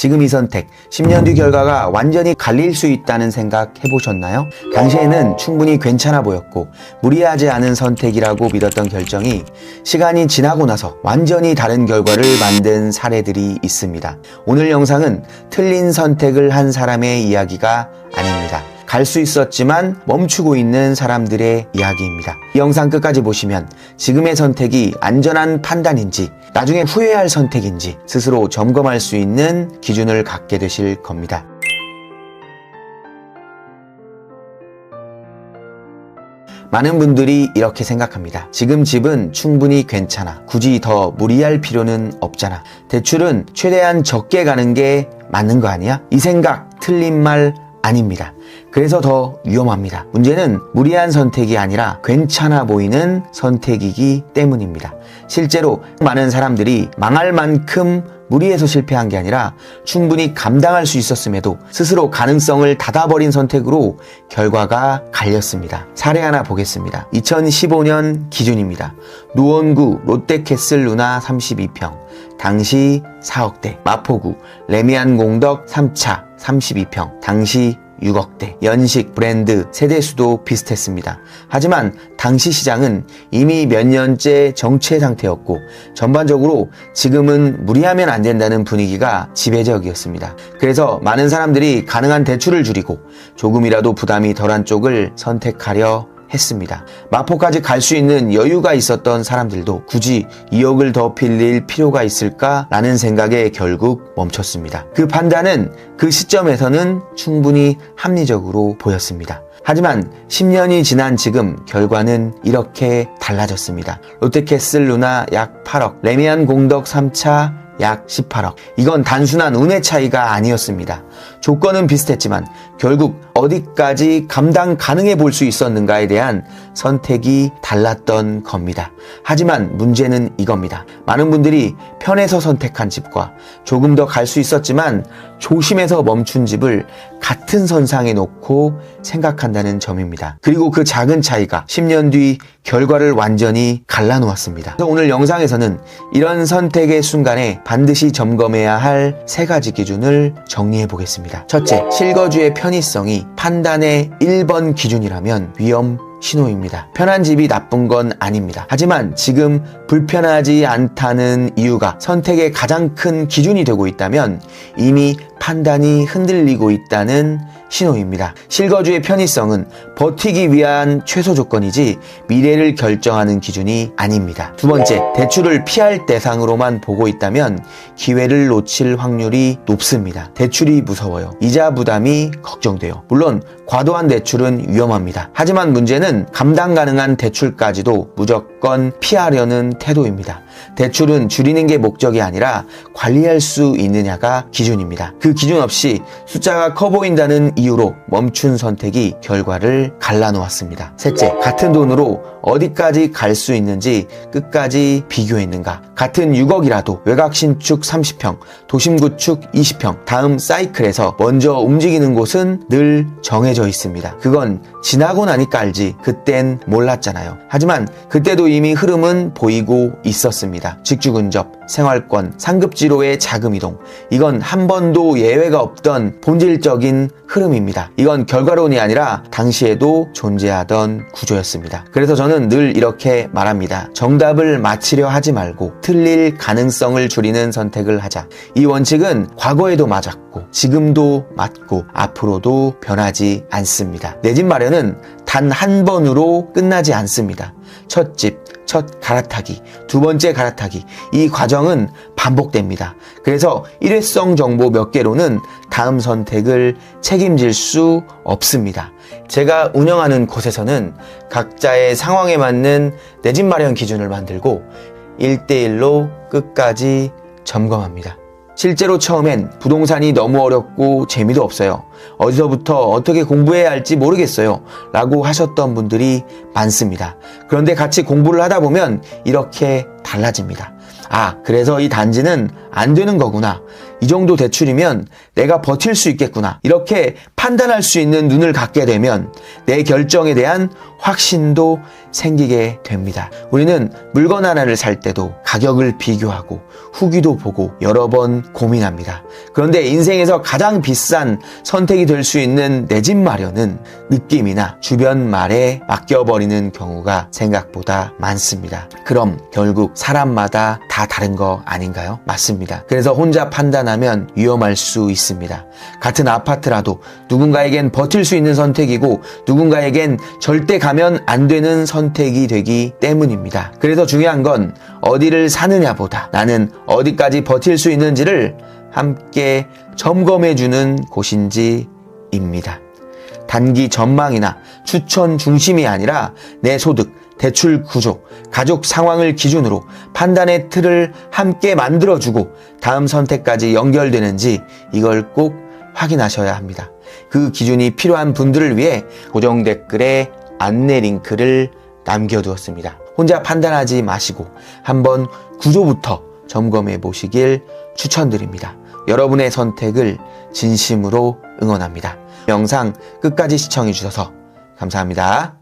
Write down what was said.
지금 이 선택, 10년 뒤 결과가 완전히 갈릴 수 있다는 생각 해보셨나요? 당시에는 충분히 괜찮아 보였고 무리하지 않은 선택이라고 믿었던 결정이 시간이 지나고 나서 완전히 다른 결과를 만든 사례들이 있습니다. 오늘 영상은 틀린 선택을 한 사람의 이야기가 아닙니다. 갈 수 있었지만 멈추고 있는 사람들의 이야기입니다. 이 영상 끝까지 보시면 지금의 선택이 안전한 판단인지 나중에 후회할 선택인지 스스로 점검할 수 있는 기준을 갖게 되실 겁니다. 많은 분들이 이렇게 생각합니다. 지금 집은 충분히 괜찮아. 굳이 더 무리할 필요는 없잖아. 대출은 최대한 적게 가는 게 맞는 거 아니야? 이 생각 틀린 말 아닙니다. 그래서 더 위험합니다. 문제는 무리한 선택이 아니라 괜찮아 보이는 선택이기 때문입니다. 실제로 많은 사람들이 망할 만큼 무리해서 실패한 게 아니라 충분히 감당할 수 있었음에도 스스로 가능성을 닫아버린 선택으로 결과가 갈렸습니다. 사례 하나 보겠습니다. 2015년 기준입니다. 노원구 롯데캐슬 루나 32평. 당시 4억대. 마포구 레미안 공덕 3차 32평. 당시 6억대. 연식, 브랜드, 세대 수도 비슷했습니다. 하지만 당시 시장은 이미 몇 년째 정체 상태였고 전반적으로 지금은 무리하면 안 된다는 분위기가 지배적이었습니다. 그래서 많은 사람들이 가능한 대출을 줄이고 조금이라도 부담이 덜한 쪽을 선택하려 했습니다. 마포까지 갈 수 있는 여유가 있었던 사람들도 굳이 2억을 더 빌릴 필요가 있을까라는 생각에 결국 멈췄습니다. 그 판단은 그 시점에서는 충분히 합리적으로 보였습니다. 하지만 10년이 지난 지금 결과는 이렇게 달라졌습니다. 롯데캐슬 루나 약 8억, 레미안 공덕 3차 약 18억. 이건 단순한 운의 차이가 아니었습니다. 조건은 비슷했지만 결국 어디까지 감당 가능해 볼 수 있었는가에 대한 선택이 달랐던 겁니다. 하지만 문제는 이겁니다. 많은 분들이 편해서 선택한 집과 조금 더 갈 수 있었지만 조심해서 멈춘 집을 같은 선상에 놓고 생각한다는 점입니다. 그리고 그 작은 차이가 10년 뒤 결과를 완전히 갈라놓았습니다. 오늘 영상에서는 이런 선택의 순간에 반드시 점검해야 할 세 가지 기준을 정리해 보겠습니다. 첫째, 실거주의 편 의성이 판단의 1번 기준이라면 위험 신호입니다. 편한 집이 나쁜 건 아닙니다. 하지만 지금 불편하지 않다는 이유가 선택의 가장 큰 기준이 되고 있다면 이미 판단이 흔들리고 있다는 신호입니다. 실거주의 편의성은 버티기 위한 최소 조건이지 미래를 결정하는 기준이 아닙니다. 두 번째, 대출을 피할 대상으로만 보고 있다면 기회를 놓칠 확률이 높습니다. 대출이 무서워요. 이자 부담이 걱정돼요. 물론 과도한 대출은 위험합니다. 하지만 문제는 감당 가능한 대출까지도 무 조건 피하려는 태도입니다. 대출은 줄이는 게 목적이 아니라 관리할 수 있느냐가 기준입니다. 그 기준 없이 숫자가 커 보인다는 이유로 멈춘 선택이 결과를 갈라놓았습니다. 셋째, 같은 돈으로 어디까지 갈 수 있는지 끝까지 비교했는가. 같은 6억이라도 외곽 신축 30평, 도심 구축 20평, 다음 사이클에서 먼저 움직이는 곳은 늘 정해져 있습니다. 그건 지나고 나니까 알지. 그땐 몰랐잖아요. 하지만 그때도 이미 흐름은 보이고 있었습니다. 직주 근접, 생활권, 상급지로의 자금 이동. 이건 한 번도 예외가 없던 본질적인 흐름입니다. 이건 결과론이 아니라 당시에도 존재하던 구조였습니다. 그래서 저는 늘 이렇게 말합니다. 정답을 맞히려 하지 말고 틀릴 가능성을 줄이는 선택을 하자. 이 원칙은 과거에도 맞았고 지금도 맞고 앞으로도 변하지 않습니다. 내 집 마련은 단 한 번으로 끝나지 않습니다. 첫 집, 첫 갈아타기, 두 번째 갈아타기. 이 과정은 반복됩니다. 그래서 일회성 정보 몇 개로는 다음 선택을 책임질 수 없습니다. 제가 운영하는 곳에서는 각자의 상황에 맞는 내 집 마련 기준을 만들고 1대1로 끝까지 점검합니다. 실제로 처음엔 부동산이 너무 어렵고 재미도 없어요. 어디서부터 어떻게 공부해야 할지 모르겠어요. 라고 하셨던 분들이 많습니다. 그런데 같이 공부를 하다 보면 이렇게 달라집니다. 아, 그래서 이 단지는 안 되는 거구나. 이 정도 대출이면 내가 버틸 수 있겠구나. 이렇게 판단할 수 있는 눈을 갖게 되면 내 결정에 대한 확신도 생기게 됩니다. 우리는 물건 하나를 살 때도 가격을 비교하고 후기도 보고 여러 번 고민합니다. 그런데 인생에서 가장 비싼 선택이 될 수 있는 내 집 마련은 느낌이나 주변 말에 맡겨버리는 경우가 생각보다 많습니다. 그럼 결국 사람마다 다 다른 거 아닌가요? 맞습니다. 그래서 혼자 판단하면 위험할 수 있습니다. 같은 아파트라도 누군가에겐 버틸 수 있는 선택이고 누군가에겐 절대 가면 안 되는 선택이 되기 때문입니다. 그래서 중요한 건 어디를 사느냐보다 나는 어디까지 버틸 수 있는지를 함께 점검해주는 곳인지입니다. 단기 전망이나 추천 중심이 아니라 내 소득, 대출 구조, 가족 상황을 기준으로 판단의 틀을 함께 만들어주고 다음 선택까지 연결되는지 이걸 꼭 확인하셔야 합니다. 그 기준이 필요한 분들을 위해 고정 댓글에 안내 링크를 남겨두었습니다. 혼자 판단하지 마시고 한번 구조부터 점검해 보시길 추천드립니다. 여러분의 선택을 진심으로 응원합니다. 영상 끝까지 시청해 주셔서 감사합니다.